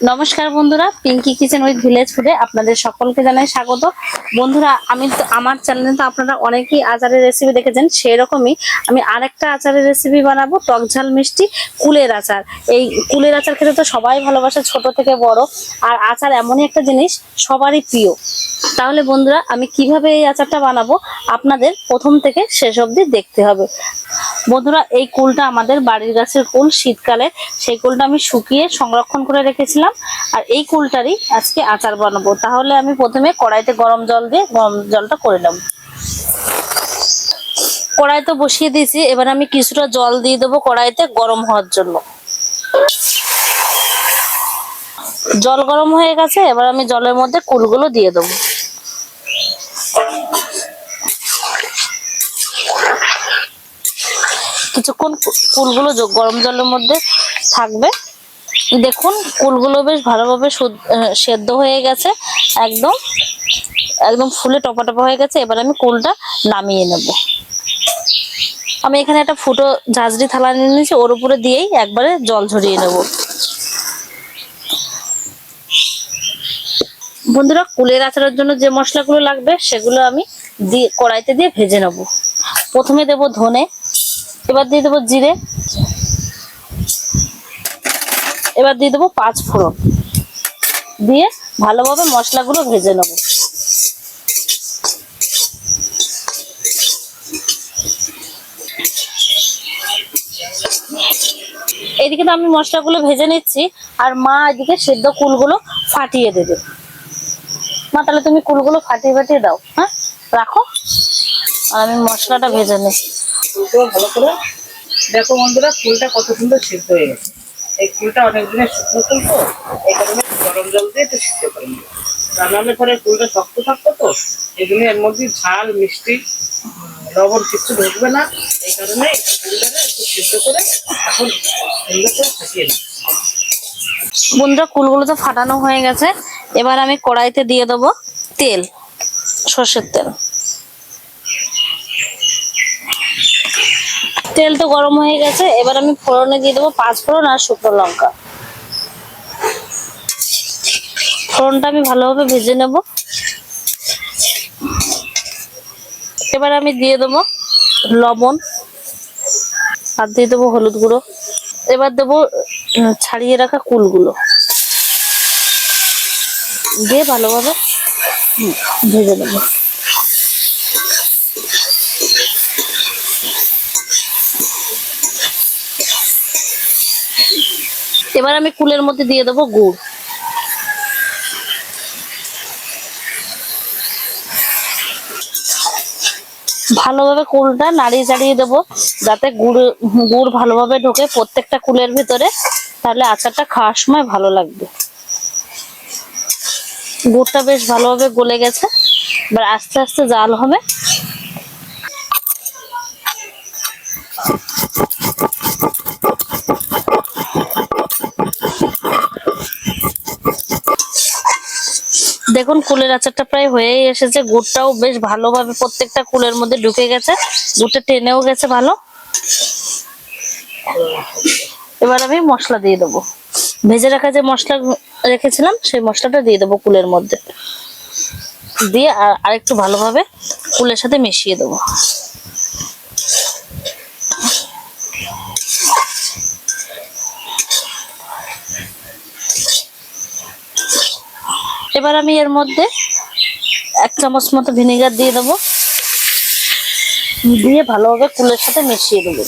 নমস্কার বন্ধুরা Pinki kitchen with village ফুডে আপনাদের সকলকে জানাই স্বাগত। বন্ধুরা, আমি তো, আমার চ্যানেলে তো আপনারা অনেকেই আচারের রেসিপি দেখেছেন সেই রকমই আমি আরেকটা আচারের রেসিপি বানাবো, টক ঝাল মিষ্টি কুলের আচার। এই কুলের আচার খেতে তো সবাই ভালোবাসে, ছোট থেকে বড়। আর আচার এমনই একটা জিনিস, সবারই প্রিয়। তাহলে বন্ধুরা, আমি কীভাবে এই আচারটা বানাবো, আপনাদের প্রথম থেকে শেষ অবধি দেখতে হবে। বন্ধুরা, এই কুলটা আমাদের বাড়ির গাছের কুল শীতকালে। সেই কুলটা আমি শুকিয়ে সংরক্ষণ করে রেখেছিলাম। আর এই কুলটারই আজকে আচার বানাবো। তাহলে আমি প্রথমে কড়াইতে গরম জল দিয়ে গরম জলটা করে নেব। কড়াই তো বসিয়ে দিয়েছি। এবার আমি কিছুটা জল দিয়ে দেবো কড়াইতে গরম হওয়ার জন্য। জল গরম হয়ে গেছে। এবার আমি জলের মধ্যে কুলগুলো দিয়ে দেবো। কিছুক্ষণ কুলগুলো গরম জলের মধ্যে থাকবে। দেখুন কুলগুলো বেশ ভালোভাবে সুদ- সেদ্ধ হয়ে গেছে, একদম। একদম ফুলে টপা টপা হয়ে গেছে। এবার আমি কুলটা নামিয়ে নেব। আমি এখানে একটা ফুটো ঝাঁঝরি থালা নিয়ে নিয়েছি, ওর উপরে দিয়েই একবারে জল ঝরিয়ে নেব। বন্ধুরা, কুলের আচারের জন্য যে মশলাগুলো লাগবে, সেগুলো আমি দিয়ে কড়াইতে দিয়ে ভেজে নেব। প্রথমে দেব ধনে এবার দিয়ে দেবো জিরে। এবার দিয়ে দেবো পাঁচ ফোড়ন। দিয়ে ভালোভাবে মশলাগুলো ভেজে নেব। এদিকে তো আমি মশলাগুলো ভেজে নিচ্ছি, আর মা এদিকে সেদ্ধ কুলগুলো ফাটিয়ে দেবে। মা, তাহলে তুমি কুলগুলো ফাটিয়ে ফাটিয়ে দাও হ্যাঁ? রাখো। আর আমি মশলাটা ভেজে নিই। ফুলটাও ভালো করে দেখো বন্ধুরা, ফুলটা কত সুন্দর সিদ্ধ হয়ে গেছে। এই ফুলটা অনেক দিনের শুকনো ফুল তো, এই কারণে গরম জল দিয়ে একটু সিদ্ধ করে নিই। রান্নার পরে ফুলটা শক্ত থাকতো তো, এই জন্য এর মধ্যে ঝাল, মিষ্টি, লবণ কিছু ঢুকবে না। এই কারণে ফুলটাকে একটু সিদ্ধ করে এখন সুন্দর করে ফাটিয়ে নিই। বন্ধুরা কুলগুলো তো ফাটানো হয়ে গেছে। এবার আমি কড়াইতে দিয়ে দেবো তেল, সর্ষের তেল। তেল তো গরম হয়ে গেছে, এবার আমি ফোড়নে দিয়ে দেবো পাঁচ ফোড়ন আর শুকনো লঙ্কা। ফোড়নটা আমি ভালোভাবে ভেজে নেব। এবার আমি দিয়ে দেবো লবণ, আর দিয়ে দেবো হলুদ গুঁড়ো। এবার দেবো ছাড়িয়ে রাখা কুলগুলো। দিয়ে ভালোভাবে ভেজে নেব। এবার আমি কুলের মধ্যে দিয়ে দেবো গুড়। ভালোভাবে কুলটা নাড়িয়ে চাড়িয়ে দেবো, যাতে গুড় গুড় ভালোভাবে ঢোকে প্রত্যেকটা কুলের ভিতরে, তাহলে আচারটা খাওয়ার সময় ভালো লাগবে। গুড়টা বেশ ভালোভাবে গলে গেছে, এবার আস্তে আস্তে জাল হবে। দেখুন, কুলের আচারটা প্রায় হয়েই এসেছে। গুড়টাও বেশ ভালোভাবে প্রত্যেকটা কুলের মধ্যে ঢুকে গেছে। গুড়টা টেনেও গেছে ভালো। এবার আমি মশলা দিয়ে দেবো। ভেজে রাখা যে মশলা রেখেছিলাম, সেই মশলাটা দিয়ে দেবো কুলের মধ্যে। দিয়ে আর আরেকটু ভালোভাবে কুলের সাথে মিশিয়ে দেবো। এবার আমি এর মধ্যে এক চামচ মতো ভিনেগার দিয়ে দেবো। দিয়ে ভালোভাবে কুলের সাথে মিশিয়ে দেবো।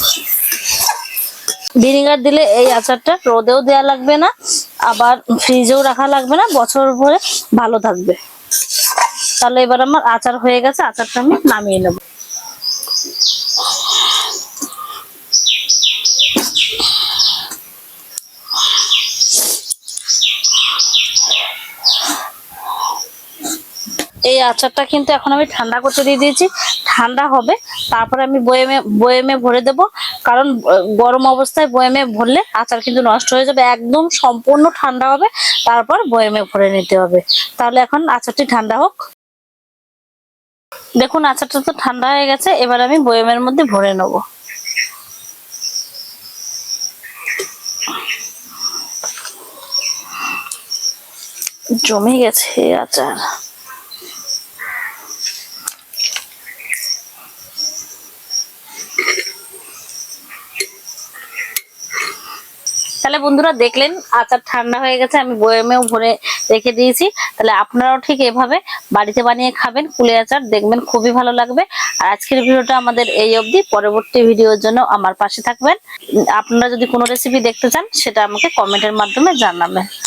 ভিনেগার দিলে এই আচারটা রোদেও দেওয়া লাগবে না, আবার ফ্রিজেও রাখা লাগবে না, বছর ভরে ভালো থাকবে। তাহলে এবার আমার আচার হয়ে গেছে, আচারটা আমি নামিয়ে নেব। এই আচারটা কিন্তু এখন আমি ঠান্ডা করতে দিয়ে দিয়েছি। ঠান্ডা হবে, তারপরে আমি বয়েমে বয়েমে ভরে দেব। কারণ গরম অবস্থায় বয়েমে ভরলে আচার কিন্তু নষ্ট হয়ে যাবে, একদম সম্পূর্ণ ঠান্ডা হবে, তারপর বয়েমে ভরে নিতে হবে। তাহলে এখন আচারটি ঠান্ডা হোক। দেখুন, আচারটা তো ঠান্ডা হয়ে গেছে, এবার আমি বয়েমের মধ্যে ভরে নেব। জমে গেছে আচার। তাহলে বন্ধুরা দেখলেন, আচার ঠান্ডা হয়ে গেছে, আমি বয়েমেও ভরে রেখে দিয়েছি। তাহলে আপনারাও ঠিক এভাবে বাড়িতে বানিয়ে খাবেন কুলে আচার, দেখবেন খুবই ভালো লাগবে। আর আজকের ভিডিওটা আমাদের এই অবধি। পরবর্তী ভিডিওর জন্য আমার পাশে থাকবেন। আপনারা যদি কোনো রেসিপি দেখতে চান, সেটা আমাকে কমেন্টের মাধ্যমে জানাবেন।